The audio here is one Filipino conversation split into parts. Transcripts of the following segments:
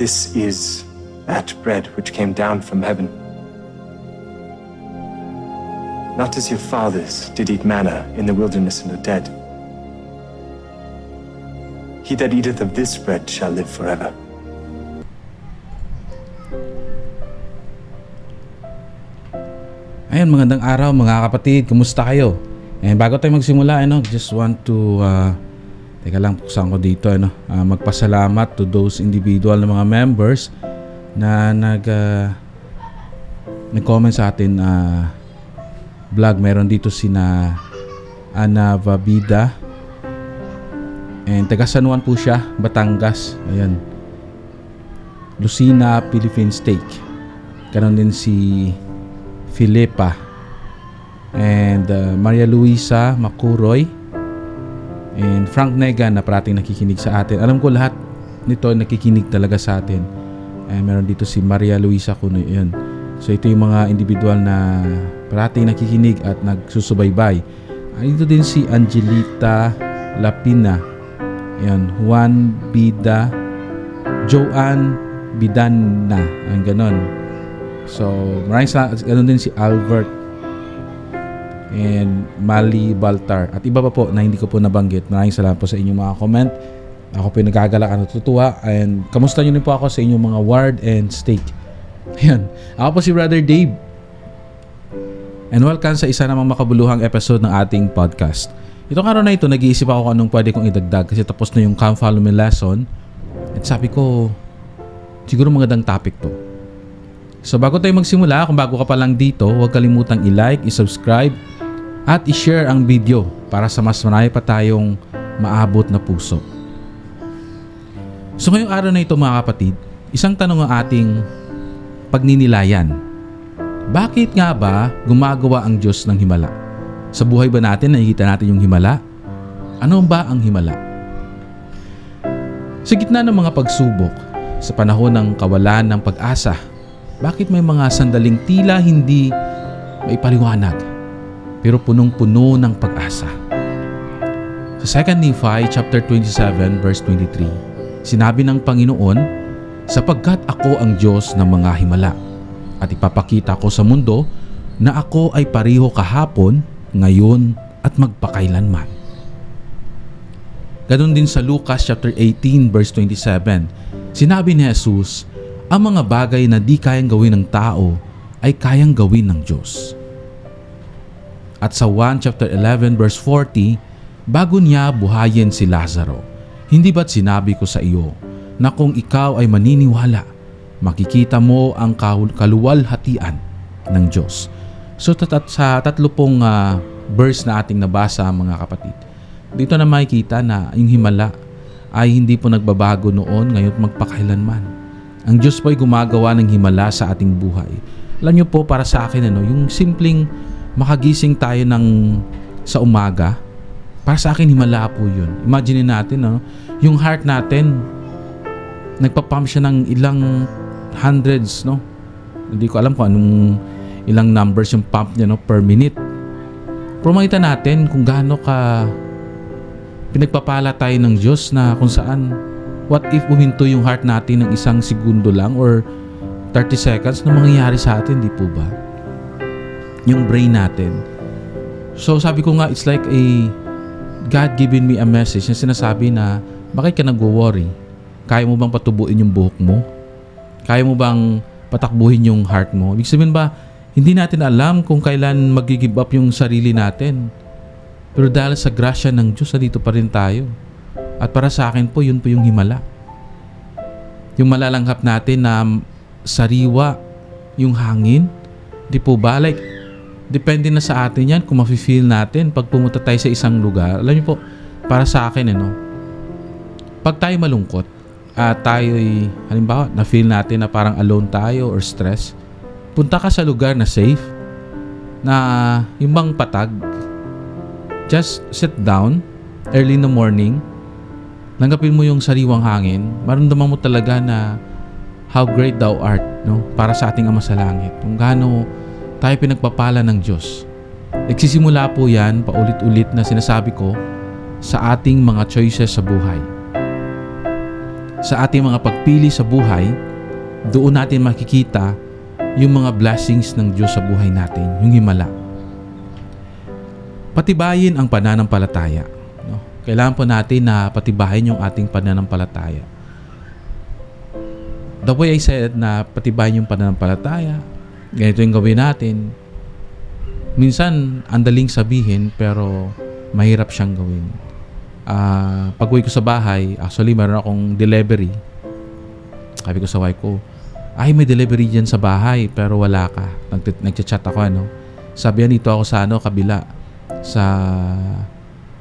This is that bread which came down from heaven. Not as your fathers did eat manna in the wilderness and are dead. He that eateth of this bread shall live forever. Ayun, magandang araw mga kapatid. Kumusta kayo? And bago tayo magsimula, ano, just want to uh, Teka lang, buksan ko dito ano, uh, magpasalamat to those individual na mga members na nag uh, nag-comment sa atin uh, vlog. Meron dito sina Ana Vabida and taga San Juan po siya, Batangas. Ayan. Lucina Philippine Steak. Ganon din si Filipa and uh, Maria Luisa Makuroy and Frank Negan na parating nakikinig sa atin. Alam ko lahat nito nakikinig talaga sa atin. Eh, meron dito si Maria Luisa Kuno yun. So ito yung mga individual na parating nakikinig at nagsusubaybay. Ah, dito din si Angelita Lapina. Yan, Juan Bida, Joanne Bidana. Ang ganon. So, maraming sa, ganon din si Albert and Mali Baltar at iba pa po na hindi ko po nabanggit. Maraming salamat po sa inyong mga comment. Ako po yung nagagalak at natutuwa and kamusta nyo rin po ako sa inyong mga ward and state. Ayan. Ako po si Brother Dave. And welcome sa isa namang makabuluhang episode ng ating podcast. Itong araw na ito, nag-iisip ako kung anong pwede kong idagdag kasi tapos na yung Come Follow Me lesson. At sabi ko, siguro magandang topic to. So bago tayo magsimula, kung bago ka pa lang dito, huwag kalimutang i-like, i-subscribe, at i-share ang video para sa mas marami pa tayong maabot na puso. So ngayong araw na ito mga kapatid, isang tanong ang ating pagninilayan. Bakit nga ba gumagawa ang Diyos ng himala? Sa buhay ba natin nakikita natin yung himala? Ano ba ang himala? Sa gitna ng mga pagsubok, sa panahon ng kawalan ng pag-asa, bakit may mga sandaling tila hindi maipaliwanag pero punong-puno ng pag-asa. Sa 2 Nephi chapter 27 verse 23, sinabi ng Panginoon, sapagkat ako ang Diyos ng mga himala at ipapakita ko sa mundo na ako ay pariho kahapon, ngayon at magpakailanman. Ganon din sa Lucas chapter 18 verse 27, sinabi ni Jesus, ang mga bagay na di kayang gawin ng tao ay kayang gawin ng Diyos. At sa 1 chapter 11 verse 40, bago niya buhayin si Lazaro, hindi ba't sinabi ko sa iyo na kung ikaw ay maniniwala, makikita mo ang kaluwalhatian ng Diyos. So tat sa tatlo pong uh, verse na ating nabasa mga kapatid, dito na makikita na yung himala ay hindi po nagbabago noon, ngayon magpakailanman. Ang Diyos po ay gumagawa ng himala sa ating buhay. Alam niyo po para sa akin ano, yung simpleng makagising tayo ng sa umaga, para sa akin himala po yun. Imagine natin, no? yung heart natin, nagpa-pump siya ng ilang hundreds, no? Hindi ko alam kung anong ilang numbers yung pump niya no, per minute. Pero makita natin kung gaano ka pinagpapala tayo ng Diyos na kung saan what if uminto yung heart natin ng isang segundo lang or 30 seconds na mangyayari sa atin, di po ba? Yung brain natin. So sabi ko nga, it's like a God giving me a message na sinasabi na bakit ka nagwo-worry? Kaya mo bang patubuin yung buhok mo? Kaya mo bang patakbuhin yung heart mo? Ibig sabihin ba, hindi natin alam kung kailan mag-give up yung sarili natin. Pero dahil sa grasya ng Diyos, dito pa rin tayo. At para sa akin po, yun po yung himala. Yung malalanghap natin na sariwa yung hangin. Di po ba? Like, depende na sa atin yan kung mafe-feel natin pag pumunta tayo sa isang lugar. Alam niyo po, para sa akin, ano, pag tayo malungkot, at uh, tayo halimbawa, na-feel natin na parang alone tayo or stress, punta ka sa lugar na safe, na yung bang patag, just sit down, early in the morning, langgapin mo yung sariwang hangin, maramdaman mo talaga na how great thou art, no? Para sa ating Ama sa Langit. Kung gaano tayo pinagpapala ng Diyos. Nagsisimula po yan paulit-ulit na sinasabi ko sa ating mga choices sa buhay. sa ating mga pagpili sa buhay, doon natin makikita yung mga blessings ng Diyos sa buhay natin, yung himala. Patibayin ang pananampalataya. No? Kailangan po natin na patibayin yung ating pananampalataya. The way I said na patibayin yung pananampalataya, ganito yung gawin natin. Minsan, andaling sabihin pero mahirap siyang gawin. Ah, pag uwi ko sa bahay, actually meron akong delivery. Sabi ko sa wife ko, ay may delivery dyan sa bahay pero wala ka. Nag- nagchat ako ano. Sabi niya dito ako sa ano, kabila sa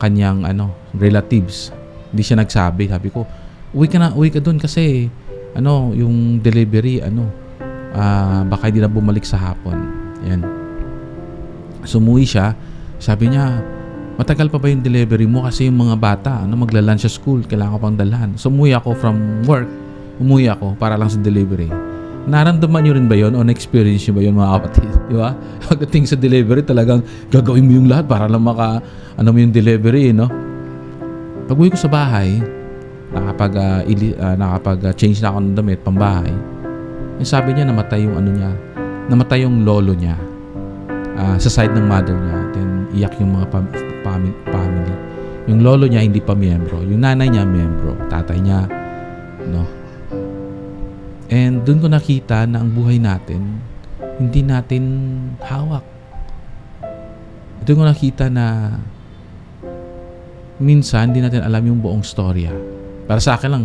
kanyang ano, relatives. Hindi siya nagsabi. Sabi ko, uwi ka na, uwi ka doon kasi ano, yung delivery ano, ah, baka hindi na bumalik sa hapon. Yan. Sumuwi siya. Sabi niya, matagal pa ba yung delivery mo kasi yung mga bata ano, magla-lunch sa school, kailangan ko pang dalhan. So umuwi ako from work, umuwi ako para lang sa delivery. Naramdaman nyo rin ba yon o na-experience nyo ba yun mga kapatid? Di ba? Pagdating sa delivery, talagang gagawin mo yung lahat para lang maka, ano mo yung delivery, no? Pag uwi ko sa bahay, nakapag, ah, ili, ah, nakapag ah, change na ako ng damit, pambahay, yung sabi niya, namatay yung ano niya, namatay yung lolo niya ah, sa side ng mother niya. Then, iyak yung mga pam- family. Yung lolo niya, hindi pa miyembro. Yung nanay niya, miyembro. Tatay niya, no? And doon ko nakita na ang buhay natin, hindi natin hawak. Doon ko nakita na minsan hindi natin alam yung buong storya. Para sa akin lang,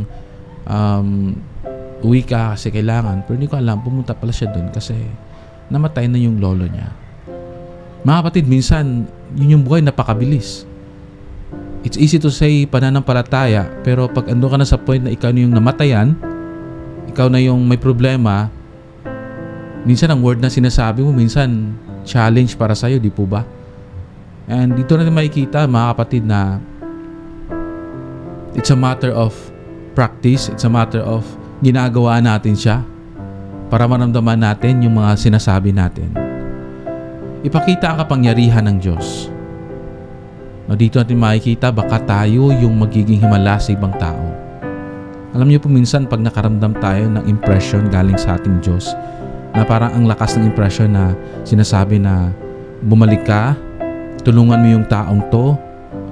um, uwi ka kasi kailangan. Pero hindi ko alam, pumunta pala siya doon kasi namatay na yung lolo niya. Mga kapatid, minsan, yun yung buhay napakabilis. It's easy to say pananampalataya, pero pag ando ka na sa point na ikaw na yung namatayan, ikaw na yung may problema, minsan ang word na sinasabi mo, minsan challenge para sa'yo, di po ba? And dito natin makikita, mga kapatid, na it's a matter of practice, it's a matter of ginagawa natin siya para maramdaman natin yung mga sinasabi natin. Ipakita ang kapangyarihan ng Diyos. No, dito natin makikita baka tayo yung magiging himala sa ibang tao. Alam niyo po minsan pag nakaramdam tayo ng impression galing sa ating Diyos na parang ang lakas ng impression na sinasabi na bumalik ka, tulungan mo yung taong to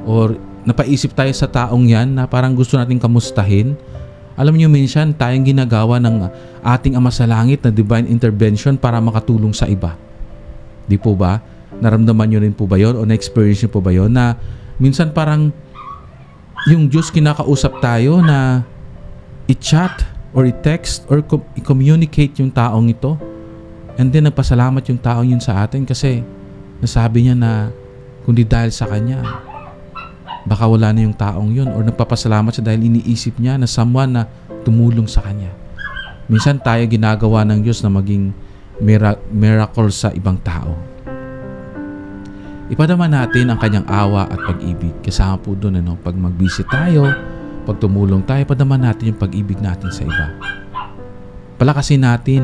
or napaisip tayo sa taong yan na parang gusto nating kamustahin. Alam niyo minsan tayong ginagawa ng ating Ama sa Langit na divine intervention para makatulong sa iba. Di po ba? Naramdaman nyo rin po ba yon o na-experience nyo po ba yon na minsan parang yung Diyos kinakausap tayo na i-chat or i-text or com- i-communicate yung taong ito and then nagpasalamat yung taong yun sa atin kasi nasabi niya na kundi dahil sa kanya baka wala na yung taong yun or nagpapasalamat siya dahil iniisip niya na someone na tumulong sa kanya. Minsan tayo ginagawa ng Diyos na maging mira- miracle sa ibang tao. Ipadama natin ang kanyang awa at pag-ibig. Kasama po doon, ano, pag mag-visit tayo, pag tumulong tayo, padama natin yung pag-ibig natin sa iba. Palakasin natin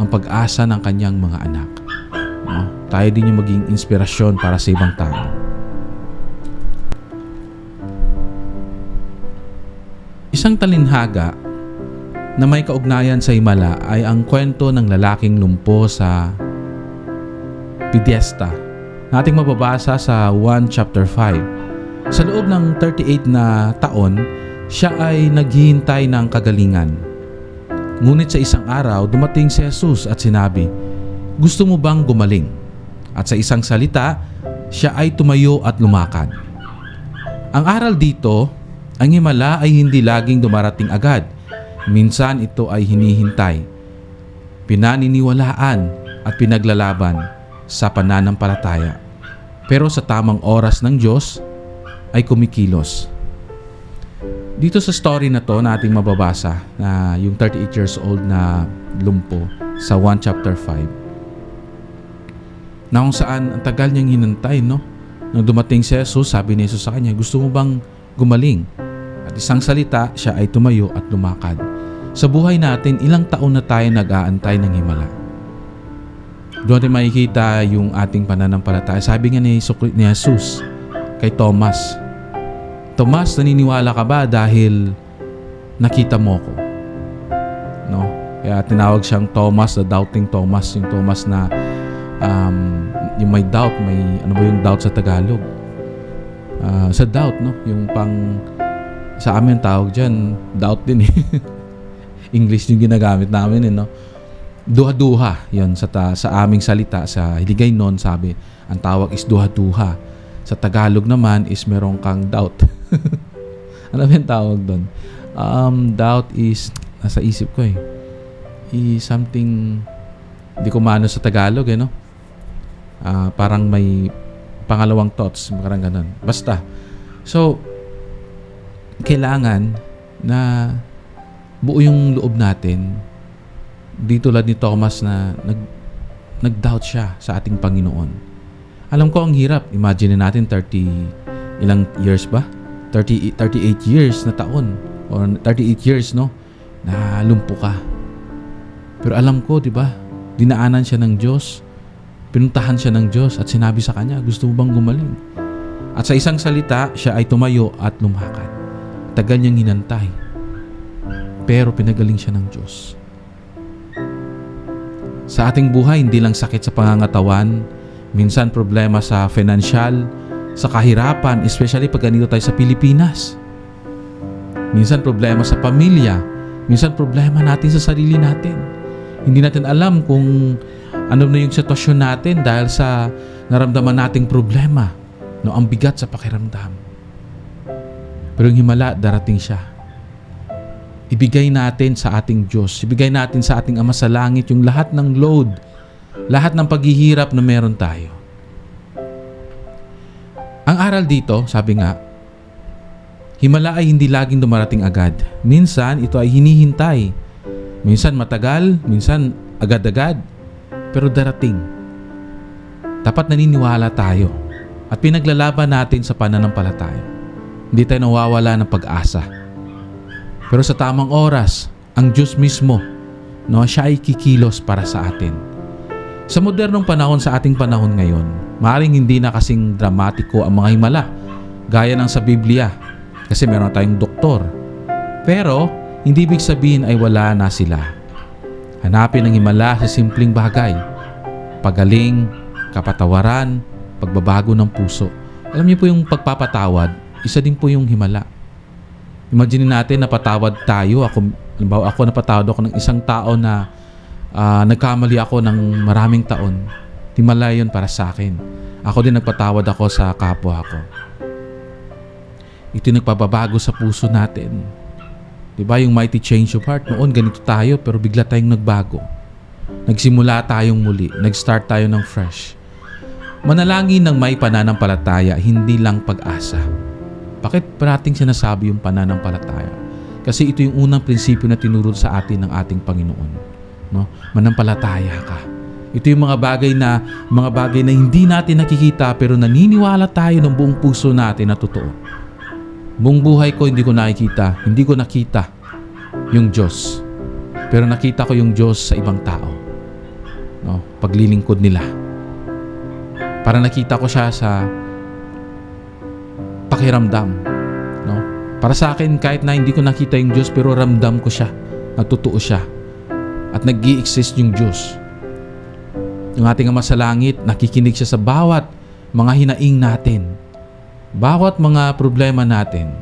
ang pag-asa ng kanyang mga anak. No? Tayo din yung maging inspirasyon para sa ibang tao. Isang talinhaga na may kaugnayan sa Himala ay ang kwento ng lalaking lumpo sa Pidiesta na ating mababasa sa 1 chapter 5. Sa loob ng 38 na taon, siya ay naghihintay ng kagalingan. Ngunit sa isang araw, dumating si Jesus at sinabi, Gusto mo bang gumaling? At sa isang salita, siya ay tumayo at lumakad. Ang aral dito, ang himala ay hindi laging dumarating agad. Minsan ito ay hinihintay, pinaniniwalaan at pinaglalaban sa pananampalataya. Pero sa tamang oras ng Diyos ay kumikilos. Dito sa story na to na ating mababasa na yung 38 years old na lumpo sa 1 chapter 5 na kung saan ang tagal niyang hinantay no nang dumating si Jesus sabi ni Jesus sa kanya gusto mo bang gumaling at isang salita siya ay tumayo at lumakad sa buhay natin ilang taon na tayo nag-aantay ng himala doon natin makikita yung ating pananampalataya. Sabi nga ni, ni Jesus kay Thomas, Thomas, naniniwala ka ba dahil nakita mo ko. No? Kaya tinawag siyang Thomas, the doubting Thomas, yung Thomas na um, yung may doubt, may ano ba yung doubt sa Tagalog? Ah, sa doubt, no? Yung pang sa amin tawag diyan, doubt din eh. English yung ginagamit namin eh, no? Duha-duha, yon sa ta, sa aming salita sa Hiligay noon sabi, ang tawag is duha-duha. Sa Tagalog naman is meron kang doubt. ano ba yung tawag doon? Um, doubt is nasa isip ko eh. Is something hindi ko maano sa Tagalog eh, no? Ah, parang may pangalawang thoughts, parang ganun. Basta. So, kailangan na buo yung loob natin. Di tulad ni Thomas na nag, nag-doubt siya sa ating Panginoon. Alam ko ang hirap. Imagine natin 30 ilang years ba? 30, 38 years na taon or 38 years no na lumpo ka. Pero alam ko, di ba? Dinaanan siya ng Diyos. Pinuntahan siya ng Diyos at sinabi sa kanya, gusto mo bang gumaling? At sa isang salita, siya ay tumayo at lumakad. Tagal niyang hinantay. Pero pinagaling siya ng Diyos. Sa ating buhay, hindi lang sakit sa pangangatawan, minsan problema sa financial, sa kahirapan, especially pag ganito tayo sa Pilipinas. Minsan problema sa pamilya, minsan problema natin sa sarili natin. Hindi natin alam kung ano na yung sitwasyon natin dahil sa naramdaman nating problema. No, ang bigat sa pakiramdam. Pero yung himala, darating siya. Ibigay natin sa ating Diyos, ibigay natin sa ating Ama sa Langit yung lahat ng load, lahat ng paghihirap na meron tayo. Ang aral dito, sabi nga, himala ay hindi laging dumarating agad. Minsan, ito ay hinihintay. Minsan matagal, minsan agad-agad, pero darating. Dapat naniniwala tayo at pinaglalaban natin sa pananampalataya. Hindi tayo nawawala ng pag-asa. Pero sa tamang oras, ang Diyos mismo, no, siya ay kikilos para sa atin. Sa modernong panahon sa ating panahon ngayon, maaaring hindi na kasing dramatiko ang mga himala, gaya ng sa Biblia, kasi meron tayong doktor. Pero, hindi ibig sabihin ay wala na sila. Hanapin ang himala sa simpleng bagay. Pagaling, kapatawaran, pagbabago ng puso. Alam niyo po yung pagpapatawad, isa din po yung himala. Imagine natin napatawad tayo. Ako, halimbawa ako napatawad ako ng isang tao na ah, nagkamali ako ng maraming taon. Himala yun para sa akin. Ako din nagpatawad ako sa kapwa ko. Ito nagpababago sa puso natin. Di ba yung mighty change of heart? Noon ganito tayo pero bigla tayong nagbago. Nagsimula tayong muli. Nag-start tayo ng fresh. Manalangin ng may pananampalataya, hindi lang pag-asa. Bakit parating sinasabi yung pananampalataya? Kasi ito yung unang prinsipyo na tinuro sa atin ng ating Panginoon. No? Manampalataya ka. Ito yung mga bagay na mga bagay na hindi natin nakikita pero naniniwala tayo ng buong puso natin na totoo. Buong buhay ko hindi ko nakikita, hindi ko nakita yung Diyos. Pero nakita ko yung Diyos sa ibang tao. No? Paglilingkod nila. Para nakita ko siya sa pakiramdam. No? Para sa akin, kahit na hindi ko nakita yung Diyos, pero ramdam ko siya. Nagtotoo siya. At nag exist yung Diyos. Yung ating Ama sa Langit, nakikinig siya sa bawat mga hinaing natin. Bawat mga problema natin.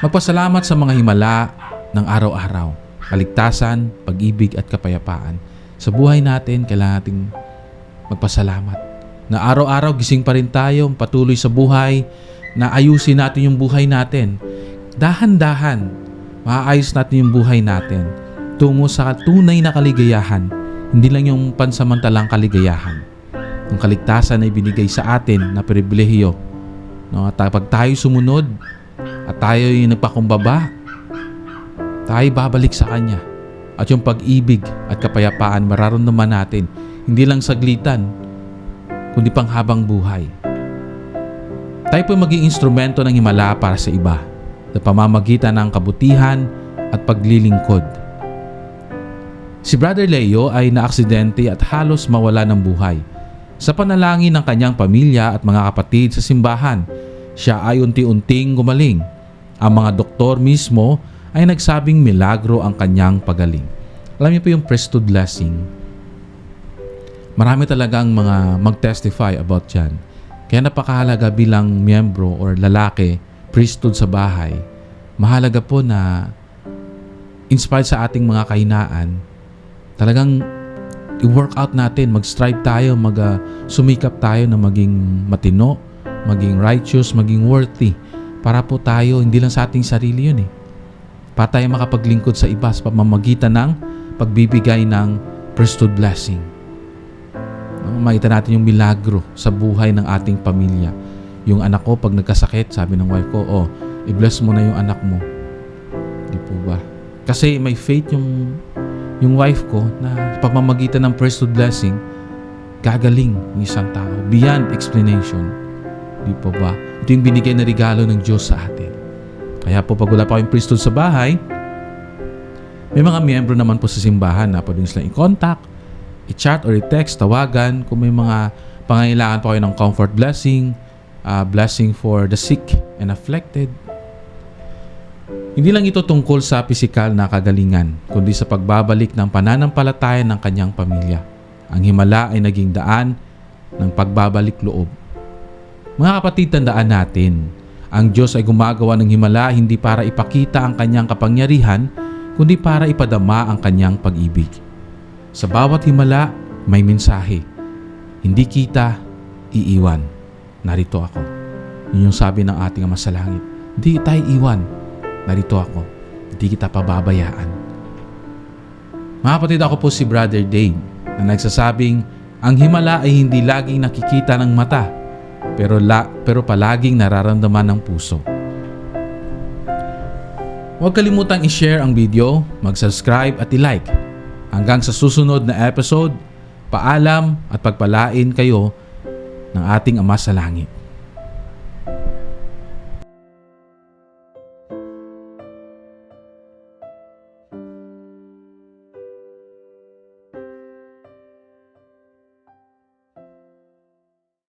Magpasalamat sa mga himala ng araw-araw. Kaligtasan, pag-ibig at kapayapaan. Sa buhay natin, kailangan nating magpasalamat. Na araw-araw gising pa rin tayo, patuloy sa buhay, na ayusin natin yung buhay natin. Dahan-dahan, maayos natin yung buhay natin tungo sa tunay na kaligayahan, hindi lang yung pansamantalang kaligayahan. Yung kaligtasan na ibinigay sa atin na pribilehiyo. No, at pag tayo sumunod at tayo yung nagpakumbaba, tayo babalik sa Kanya. At yung pag-ibig at kapayapaan mararamdaman natin, hindi lang saglitan, kundi pang habang buhay. Tayo po maging instrumento ng himala para sa iba sa pamamagitan ng kabutihan at paglilingkod. Si Brother Leo ay naaksidente at halos mawala ng buhay. Sa panalangin ng kanyang pamilya at mga kapatid sa simbahan, siya ay unti-unting gumaling Ang mga doktor mismo ay nagsabing milagro ang kanyang pagaling. Alam niyo po yung priesthood blessing. Marami talagang mga mag-testify about yan. Kaya napakahalaga bilang miyembro or lalaki, priesthood sa bahay, mahalaga po na inspired sa ating mga kahinaan, talagang i-work out natin, mag-strive tayo, mag ah, tayo na maging matino, maging righteous, maging worthy. Para po tayo, hindi lang sa ating sarili yun eh. Para tayo makapaglingkod sa iba sa pamamagitan ng pagbibigay ng priesthood blessing. No, makita natin yung milagro sa buhay ng ating pamilya. Yung anak ko pag nagkasakit, sabi ng wife ko, oh, i-bless mo na yung anak mo. Di po ba? Kasi may faith yung yung wife ko na pamamagitan ng priesthood blessing, gagaling ng isang tao beyond explanation. Di po ba? Ito yung binigay na regalo ng Diyos sa atin. Kaya po pag wala pa kayong priesthood sa bahay, may mga miyembro naman po sa simbahan na pwede silang i-contact, i-chat or i-text, tawagan kung may mga pangailangan po kayo ng comfort blessing, uh, blessing for the sick and afflicted. Hindi lang ito tungkol sa pisikal na kagalingan, kundi sa pagbabalik ng pananampalataya ng kanyang pamilya. Ang himala ay naging daan ng pagbabalik loob. Mga kapatid, tandaan natin, ang Diyos ay gumagawa ng himala hindi para ipakita ang kanyang kapangyarihan, kundi para ipadama ang kanyang pag-ibig. Sa bawat himala, may mensahe. Hindi kita iiwan. Narito ako. Yun yung sabi ng ating Ama sa Langit. Hindi tayo iwan. Narito ako. Hindi kita pababayaan. Mga kapatid, ako po si Brother Dane na nagsasabing ang himala ay hindi laging nakikita ng mata pero, la, pero palaging nararamdaman ng puso. Huwag kalimutang i-share ang video, mag-subscribe at i-like. Hanggang sa susunod na episode, paalam at pagpalain kayo ng ating Ama sa Langit.